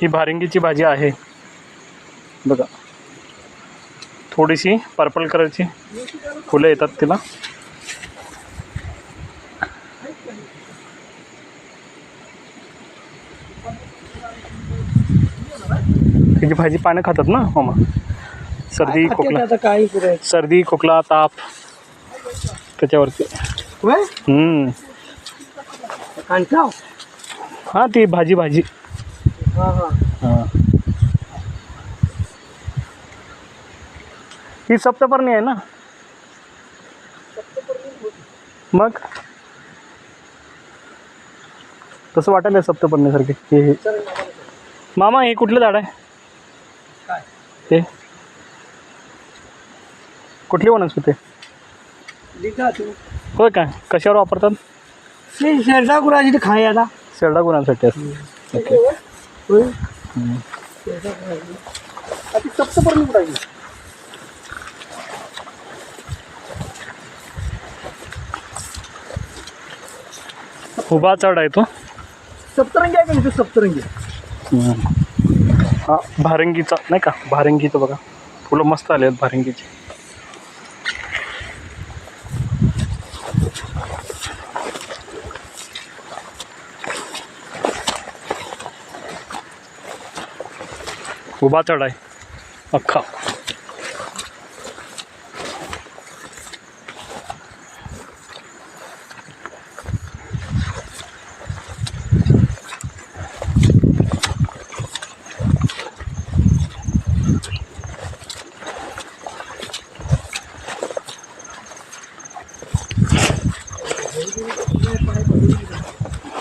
ही भारिंगीची भाजी आहे. बघा. थोडीशी पर्पल कलरची फुलं येतात तिला. त्याची भाजी पानं खातात ना मामा? सर्दी खोकला. सर्दी खोकला ताप. त्याच्यावरती. हा ती भाजी भाजी. हा. हा हा. ही सप्तपर्णी आहे ना? मग? तसं वाटायला सप्तपर्णीसारखे? हे हे. मामा हे कुठलं झाड आहे? काय? हे. कुठली वनस्पती होय काय? कशावर वापरतात? शेरडा कुणाची ते खाय आता. शेरडा गुणांसाठी असतं ओके होय हम्म. आता सप्तपर्णी कुठायची उभा चढ आहे तो। सप्तरंगी आहे का इथे सप्तरंगी हा भारंगीचा नाही का भारंगीचं बघा। फुलं मस्त आले आहेत भारंगीची। उभा चढ आहे. अख्खा.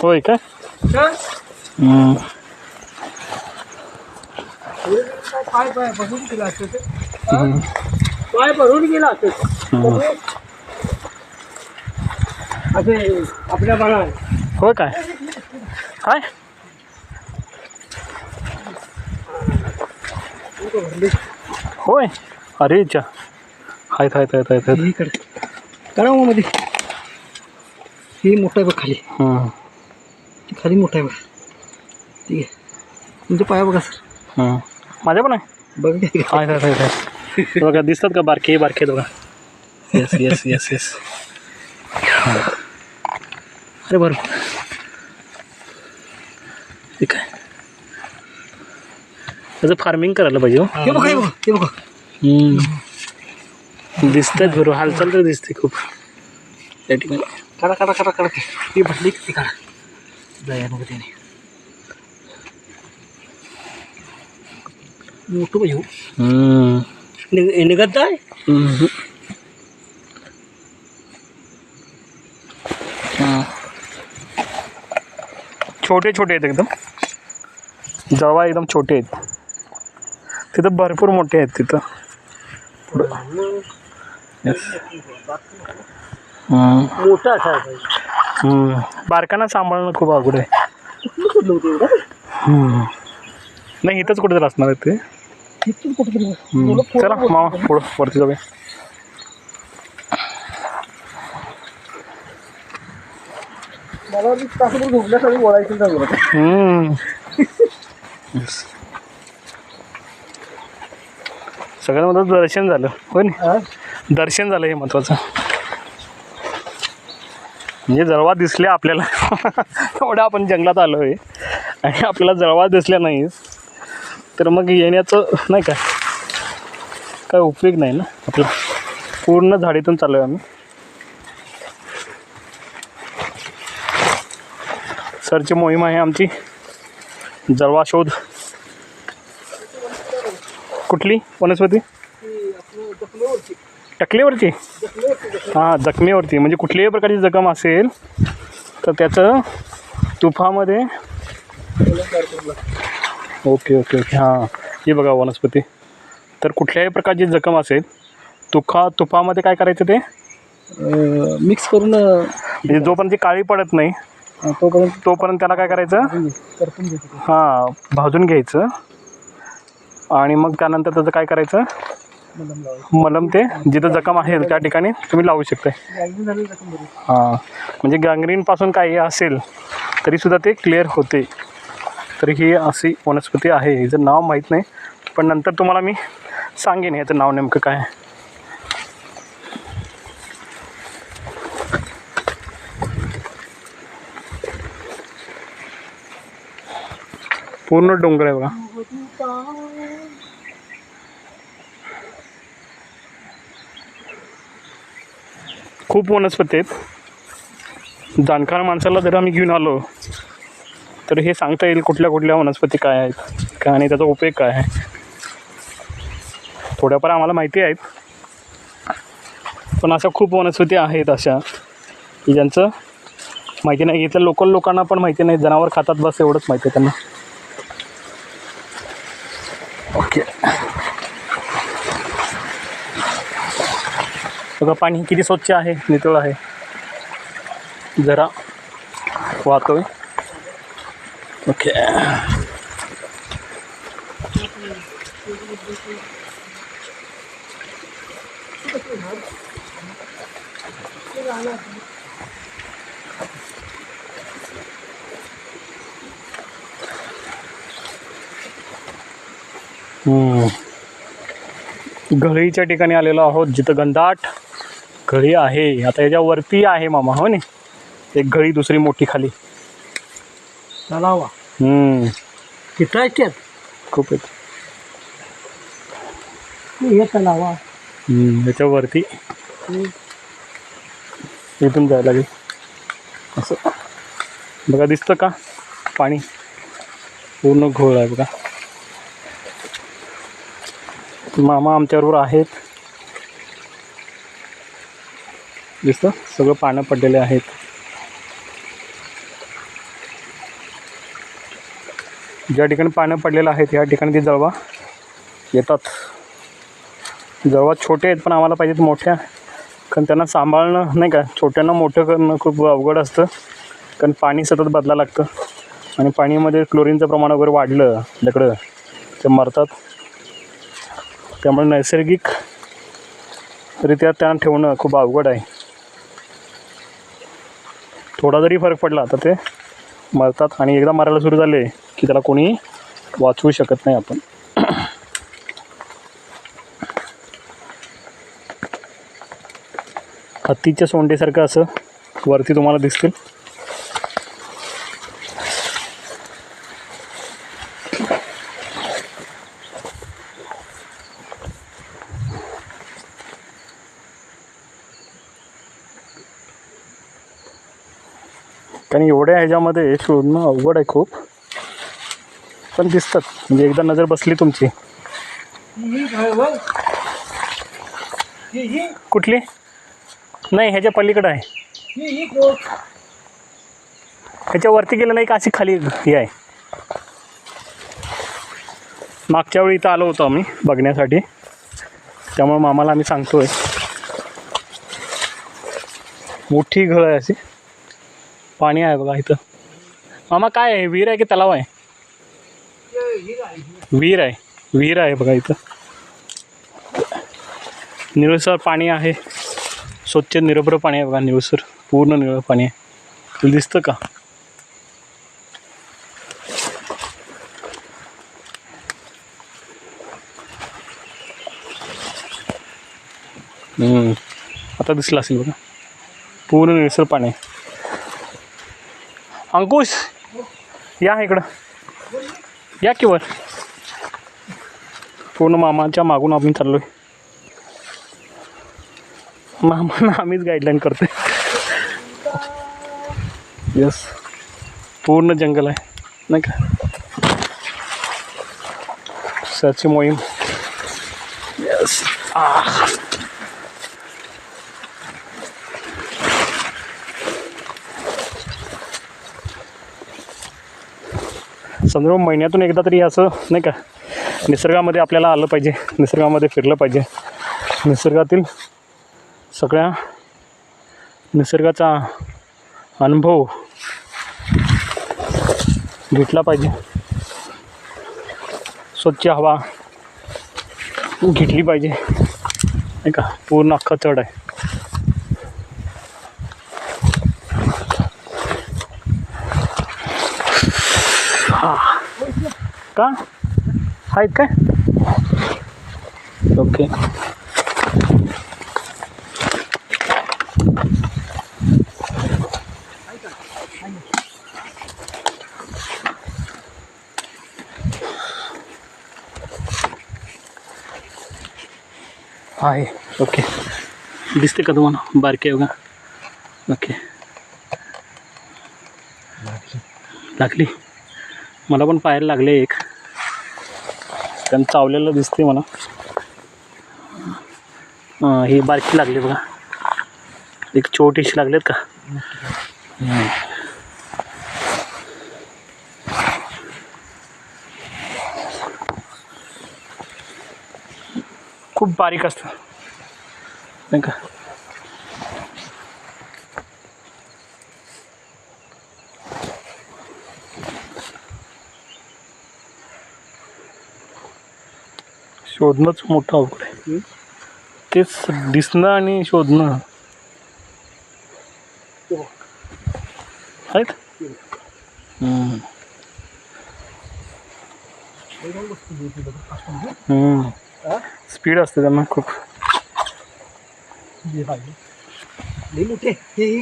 होय काय? पाय पाय बघून गेला असतो ते. हम्म. पाय भरून गेला असतो हम्म. असे आपल्या बाळा होय काय? काय? होय. अरे चा. आहेत आहेत आहेत आहेत आहेत इकडे. करा मग मध्ये ही मोठं आहे बघ खाली. हम्म. ती खाली मोठं आहे बघ. ठीक आहे. तुमचे पाय बघा सर. हम्म. माझ्या पण आहे? बघ काय आहेत आहेत आहेत आहेत बघा दिसतात का बारके? बारके बघा येस येस येस येस अरे बरं. ठीक आहे त्याचं फार्मिंग करायला पाहिजे हो. हे बघा. दिसतात बरोबर हालचाल तर दिसते खूप. त्या ठिकाणी काढा काढा काढा काढा ती. भरली ती काढा. दया बघा त्याने. मोठं पाहिजे हो. निघत आहे हम्म. हा. छोटे छोटे आहेत एकदम जवा एकदम छोटे आहेत तिथं भरपूर मोठे आहेत तिथं पुढं येस मोठं असायला पाहिजे बारकांना सांभाळणं खूप अवघड आहे कुठलं कुठलं होतं एवढं? हम्म. नाही इथंच कुठेतरी असणार आहे ते इथून कुठंतरी हम्म. एवढं पोरं चला मामा. पुढं वरती जाऊया मला वाटलं तासभर झोपल्यासाठी बोलायचं का बरं? हम्म. Yes. सगळ्यात महत्वाचं दर्शन झालं होय ना हा? दर्शन झालं हे महत्वाचं म्हणजे जळवा दिसल्या आपल्याला एवढं आपण जंगलात आलो आहे आणि आपल्याला जळवा दिसल्या नाही तर मग येण्याचं नाही का काय उपयोग नाही ना. आपला पूर्ण झाडीतून चाललो आहे आम्ही. सरची मोहीम आहे आमची. जळवा शोध. कुठली? वनस्पती? टकलेवरची हां जखमेवरती. म्हणजे कुठल्याही प्रकारची जखम असेल तर त्याचं तुफामध्ये ओके ओके ओके. हां. हे बघा वनस्पती. तर कुठल्याही प्रकारची जखम असेल तुखा तुफामध्ये काय करायचं ते? मिक्स करून म्हणजे जोपर्यंत ती काळी पडत नाही तोपर्यंत तोपर्यंत त्याला काय करायचं? हां भाजून घ्यायचं. आणि मग त्यानंतर त्याचं काय करायचं? मलम ते जिथं जखम आहे त्या ठिकाणी तुम्ही लावू शकता हां. म्हणजे गँग्रीनपासून काही असेल तरीसुद्धा ते क्लिअर होते. तर ही अशी वनस्पती आहे हिचं नाव माहीत नाही. पण नंतर तुम्हाला मी सांगेन याचं नाव नेमकं काय आहे. पूर्ण डोंगर आहे बघा. खूप वनस्पती आहेत. जाणकार माणसाला जर आम्ही घेऊन आलो तर हे सांगता येईल कुठल्या कुठल्या वनस्पती काय आहेत काय आणि त्याचा उपयोग काय आहे. थोड्याफार आम्हाला माहिती आहेत. पण अशा खूप वनस्पती आहेत अशा की ज्यांचं माहिती नाही. इथल्या लोकल लोकांना पण माहिती नाही. जनावर खातात बस एवढंच माहिती आहे त्यांना. ओके. बघा पाणी किती स्वच्छ आहे नितळ आहे. जरा वाहतोय ओके हम्म. घळीच्या ठिकाणी आलेलो आहोत जिथं गंधाट घळी आहे. आता याच्यावरती आहे मामा हो नाही एक घळी दुसरी मोठी खाली. तलावा. हम्म. तिथं आहेत त्यात खूप आहेत. हे तलावा. हम्म, याच्यावरती. इथून जायला लागेल. असं. बघा दिसतं का? पाणी. पूर्ण घोळ आहे बघा. मामा आमच्याबरोबर आहेत. दिसतं? सगळं पानं पडलेले आहेत. ज्या ठिकाणी पानं पडलेलं आहेत या ठिकाणी ती जळवा. येतात. जळवा छोटे आहेत पण आम्हाला पाहिजेत मोठ्या. कारण त्यांना सांभाळणं नाही का छोट्यांना मोठं करणं खूप अवघड असतं. कारण पाणी सतत बदला लागतं. आणि पाणीमध्ये क्लोरीनचं प्रमाण वगैरे वाढलं आपल्याकडं ते मरतात. त्यामुळे नैसर्गिकरित्या त्यांना ठेवणं खूप अवघड आहे. थोडा जरी फरक पडला तर ते मरतात आणि एकदा मारायला सुरू झाले की त्याला कोणी वाचवू शकत नाही आपण. हत्तीच्या सोंडेसारखं असं वरती तुम्हाला दिसतील. आणि एवढ्या ह्याच्यामध्ये शोधणं अवघड आहे खूप. पण दिसतात. म्हणजे एकदा नजर बसली तुमची. कुठली? नाही ह्याच्या पलीकडे आहे. ह्याच्यावरती गेलं नाही का? अशी खाली हे आहे. मागच्या वेळी इथं आलो होतो आम्ही बघण्यासाठी. त्यामुळे मामाला आम्ही सांगतोय. मोठी घळ आहे अशी. पाणी आहे बघा इथं. मामा काय आहे? विहीर आहे की तलाव आहे? विहीर आहे. विहीर आहे बघा इथं. निळसर पाणी आहे. स्वच्छ निरभ्र पाणी आहे बघा निळसर. पूर्ण निळ पाणी आहे. तुला दिसतं का? आता दिसलं असेल बघा. पूर्ण निळसर पाणी आहे. अंकुश या इकडं. या की वर. पूर्ण मामाच्या मागून आम्ही चाललो आहे मामांना आम्हीच गाईडलाईन करतोय. यस पूर्ण जंगल आहे. नाही का? सर्च मोहीम. यस समजा महिन्यातून एकदा तरी असं नाही का निसर्गामध्ये आपल्याला आलं पाहिजे निसर्गामध्ये फिरलं पाहिजे. निसर्गातील सगळ्या निसर्गाचा अनुभव घेतला पाहिजे. स्वच्छ हवा घेतली पाहिजे. नाही का पूर्ण अख्खा चढ आहे. का? आहेत काय? ओके. आहे. ओके. दिसते का तुम्हाला? बारके बघा. ओके. लागली? मला पण पाहायला लागले एक. कारण चावलेलं दिसते मला. ही बारकी लागली बघा. एक छोटीशी लागलेत का? खूप बारीक असतं. नाही का? शोधणंच मोठं अवघड आहे. तेच दिसणं आणि शोधणं. आहेत? हम्म. हम्म. स्पीड असते त्यांना खूप.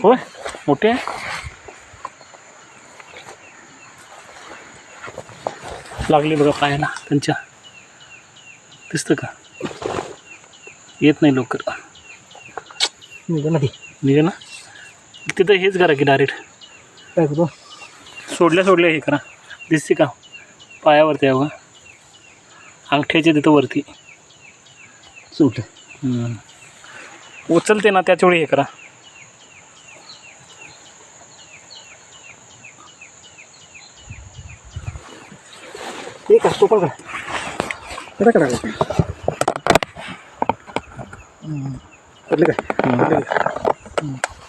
होय मोठे आहे. लागली बघा पायाला त्यांच्या. दिसतं का? येत नाही लवकर. निघा ना निघे ना. तिथं हेच करा की डायरेक्ट काय करू? सोडल्या सोडल्या हे करा. दिसते का? पायावरती आहे बघा. अंगठ्याच्या तिथं वरती. सुट हम्म. उचलते ना त्याच वेळी हे करा. ते का? तो पण करा करा करा काय